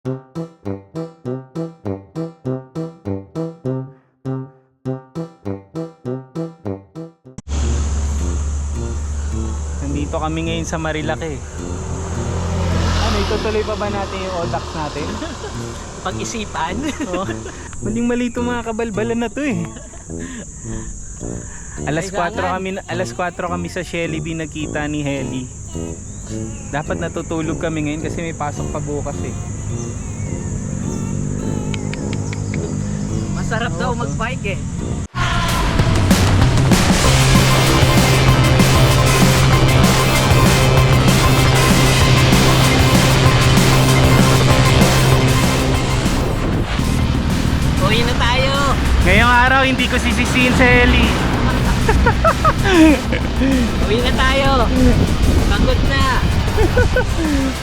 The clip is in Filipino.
Nandito kami ngayon sa Marilake. Ano, itutuloy pa ba natin yung Odax natin? Pag-isipan. Oo. Maling mali itong mga kabalbalan na to eh. Alas 4 kami alas 4 kami sa Shelly B nagkita ni Heli. Dapat natutulog kami ngayon kasi may pasok pa bukas eh. Masarap daw mag-bike eh. Uwi na tayo. Ngayong araw hindi ko sisisiin sa Heli. Uwi na tayo. Pagod na.